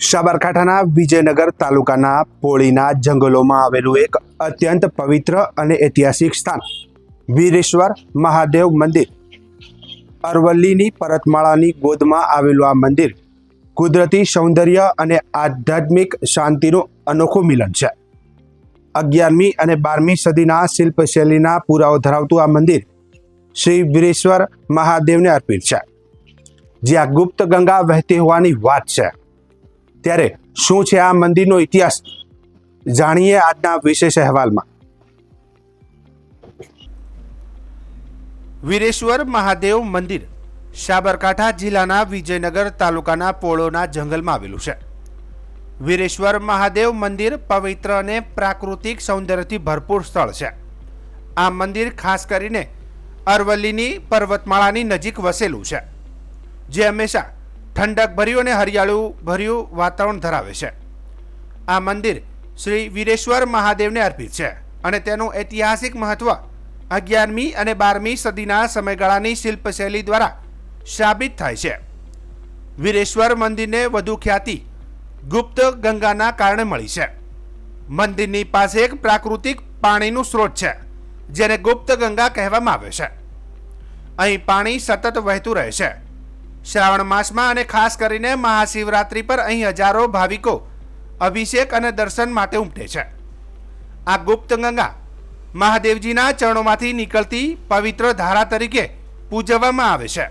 સાબરકાંઠાના વિજયનગર તાલુકાના પોળીના જંગલોમાં આવેલું એક અત્યંત પવિત્ર અને ઐતિહાસિક સ્થાન, વીરેશ્વર મહાદેવ મંદિર. અરવલ્લીની પરતમાળાની ગોદમાં આવેલું આ મંદિર કુદરતી સૌંદર્ય અને આધ્યાત્મિક શાંતિનું અનોખું મિલન છે. અગિયારમી અને બારમી સદીના શિલ્પશૈલીના પુરાવો ધરાવતું આ મંદિર શ્રી વીરેશ્વર મહાદેવને અર્પિત છે. જ્યાં ગુપ્ત ગંગા વહેતી હોવાની વાત છે. ત્યારે શું છે આ મંદિરનો ઇતિહાસ? જાણીએ આજના વિશેષ અહેવાલમાં. વીરેશ્વર મહાદેવ મંદિર સાબરકાંઠા જિલ્લાના વિજયનગર તાલુકાના પોળોના જંગલમાં આવેલું છે. વીરેશ્વર મહાદેવ મંદિર પવિત્ર અને પ્રાકૃતિક સૌંદર્યથી ભરપૂર સ્થળ છે. આ મંદિર ખાસ કરીને અરવલ્લીની પર્વતમાળાની નજીક વસેલું છે. જે હંમેશા ઠંડક ભર્યું અને હરિયાળું ભર્યું વાતાવરણ ધરાવે છે. આ મંદિર શ્રી વીરેશ્વર મહાદેવને અર્પિત છે અને તેનું ઐતિહાસિક મહત્વ અગિયારમી અને બારમી સદીના સમયગાળાની શિલ્પશૈલી દ્વારા સાબિત થાય છે. વીરેશ્વર મંદિરને વધુ ખ્યાતિ ગુપ્ત ગંગાના કારણે મળી છે. મંદિરની પાસે એક પ્રાકૃતિક પાણીનું સ્ત્રોત છે, જેને ગુપ્ત ગંગા કહેવામાં આવે છે. અહીં પાણી સતત વહેતું રહે છે. શ્રાવણ માસમાં અને ખાસ કરીને મહાશિવરાત્રિ પર અહીં હજારો ભાવિકો અભિષેક અને દર્શન માટે ઉમટે છે. આ ગુપ્ત ગંગા મહાદેવજીના ચરણોમાંથી નીકળતી પવિત્ર ધારા તરીકે પૂજવવામાં આવે છે.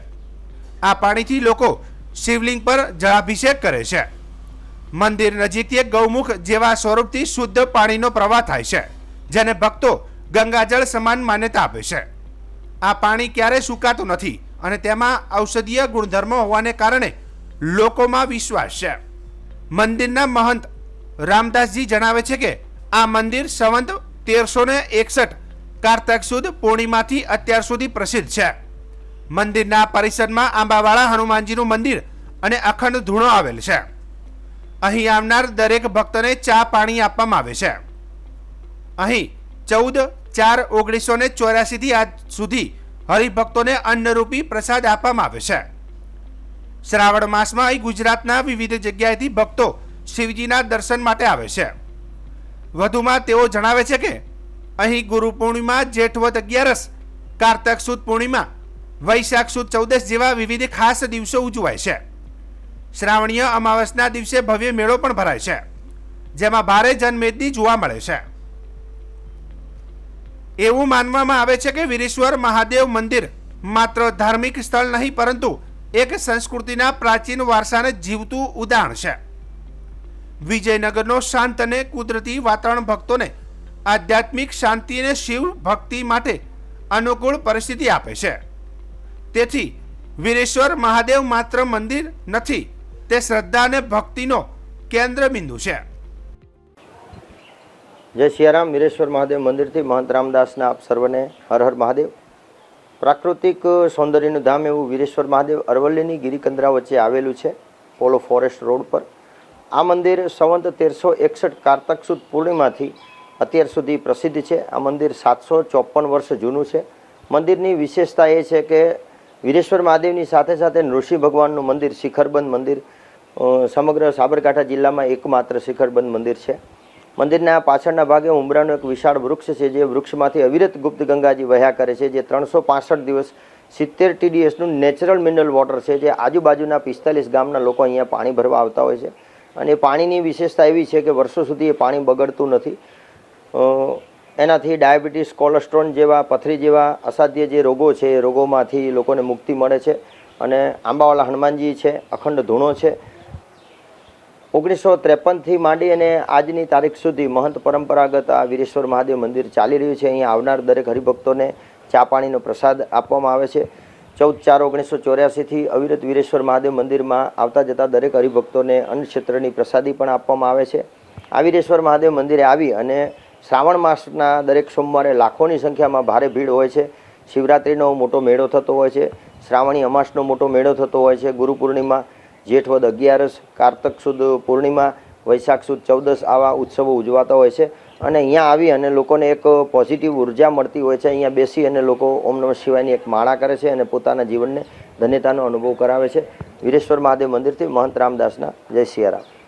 આ પાણીથી લોકો શિવલિંગ પર જળાભિષેક કરે છે. મંદિર નજીકથી ગૌમુખ જેવા સ્વરૂપથી શુદ્ધ પાણીનો પ્રવાહ થાય છે, જેને ભક્તો ગંગાજળ સમાન માન્યતા આપે છે. આ પાણી ક્યારેય સુકાતું નથી. અને તેમાં ઔષધીય ગુણધર્મો હોવાને કારણે લોકોમાં વિશ્વાસ છે. મંદિરના મહંત રામદાસજી જણાવે છે કે, આ મંદિર સંવંત તેરસો ને એકસઠ કારતક સુદ પૂર્ણિમાથી અત્યાર સુધી પ્રસિદ્ધ છે. મંદિરના પરિસરમાં આંબાવાળા હનુમાનજીનું મંદિર અને અખંડ ધૂણો આવેલ છે. અહીં આવનાર દરેક ભક્તને ચા પાણી આપવામાં આવે છે. અહીં ચૌદ ચાર ઓગણીસો ને ચોર્યાસીથી આજ સુધી હરિભક્તોને અન્નરૂપી પ્રસાદ આપવામાં આવે છે. શ્રાવણ માસમાં અહીં ગુજરાતના વિવિધ જગ્યાએથી ભક્તો શિવજીના દર્શન માટે આવે છે. વધુમાં તેઓ જણાવે છે કે, અહીં ગુરુ પૂર્ણિમા જેઠવત અગિયારસ, કારતક સુદ પૂર્ણિમા, વૈશાખ સુદ ચૌદસ જેવા વિવિધ ખાસ દિવસો ઉજવાય છે. શ્રાવણીય અમાવસના દિવસે ભવ્ય મેળો પણ ભરાય છે, જેમાં ભારે જનમેદની જોવા મળે છે. એવું માનવામાં આવે છે કે વીરેશ્વર મહાદેવ મંદિર માત્ર ધાર્મિક સ્થળ નહીં, પરંતુ એક સંસ્કૃતિના પ્રાચીન વારસાને જીવતું ઉદાહરણ છે. વિજયનગરનો શાંત અને કુદરતી વાતાવરણ ભક્તોને આધ્યાત્મિક શાંતિ અને શિવ ભક્તિ માટે અનુકૂળ પરિસ્થિતિ આપે છે. તેથી વીરેશ્વર મહાદેવ માત્ર મંદિર નથી, તે શ્રદ્ધા અને ભક્તિનો કેન્દ્ર બિંદુ છે. જય સિયારામ વીરેશ્વર મહાદેવ મંદિરથી મહંત રામદાસના આપ સર્વને હર હર મહાદેવ. પ્રાકૃતિક સૌંદર્યનું ધામ એવું વીરેશ્વર મહાદેવ અરવલ્લીની ગિરિકંદરા વચ્ચે આવેલું છે, પોલો ફોરેસ્ટ રોડ પર. આ મંદિર સંવંત તેરસો એકસઠ કારતક સુદ પૂર્ણિમાથી અત્યાર સુધી પ્રસિદ્ધ છે. આ મંદિર સાતસો ચોપન વર્ષ જૂનું છે. મંદિરની વિશેષતા એ છે કે વીરેશ્વર મહાદેવની સાથે સાથે નૃષિ ભગવાનનું મંદિર, શિખરબંધ મંદિર સમગ્ર સાબરકાંઠા જિલ્લામાં એકમાત્ર શિખરબંધ મંદિર છે. મંદિરના પાછળના ભાગે ઉમરાનું એક વિશાળ વૃક્ષ છે, જે વૃક્ષમાંથી અવિરત ગુપ્ત ગંગાજી વહ્યા કરે છે, જે ત્રણસો પાસઠ દિવસ સિત્તેર ટીડીએસનું નેચરલ મિનરલ વોટર છે, જે આજુબાજુના પિસ્તાલીસ ગામના લોકો અહીંયા પાણી ભરવા આવતા હોય છે. અને પાણીની વિશેષતા એવી છે કે વર્ષો સુધી એ પાણી બગડતું નથી. એનાથી ડાયાબિટીસ, કોલેસ્ટ્રોલ જેવા, પથરી જેવા અસાધ્ય જે રોગો છે, એ રોગોમાંથી લોકોને મુક્તિ મળે છે. અને આંબાવાલા હનુમાનજી છે, અખંડ ધૂણો છે ઓગણીસો ત્રેપનથી માંડી અને આજની તારીખ સુધી મહંત પરંપરાગત આ વીરેશ્વર મહાદેવ મંદિર ચાલી રહ્યું છે. અહીંયા આવનાર દરેક હરિભક્તોને ચા પાણીનો પ્રસાદ આપવામાં આવે છે. ચૌદ ચાર ઓગણીસો ચોર્યાસીથી અવિરત વીરેશ્વર મહાદેવ મંદિરમાં આવતા જતા દરેક હરિભક્તોને અન્નક્ષેત્રની પ્રસાદી પણ આપવામાં આવે છે. આ વીરેશ્વર મહાદેવ મંદિરે આવી અને શ્રાવણ માસના દરેક સોમવારે લાખોની સંખ્યામાં ભારે ભીડ હોય છે. શિવરાત્રિનો મોટો મેળો થતો હોય છે. શ્રાવણી અમાસનો મોટો મેળો થતો હોય છે. ગુરુ પૂર્ણિમા જેઠવદ અગિયારસ, કારતક સુદ પૂર્ણિમા, વૈશાખ સુદ ચૌદસ આવા ઉત્સવો ઉજવાતા હોય છે. અને અહીંયા આવી અને લોકોને એક પોઝિટિવ ઊર્જા મળતી હોય છે. અહીંયા બેસી અને લોકો ઓમ નમઃ શિવાયની એક માળા કરે છે અને પોતાના જીવનને ધન્યતાનો અનુભવ કરાવે છે. વીરેશ્વર મહાદેવ મંદિરથી મહંત રામદાસના જય સિયારામ.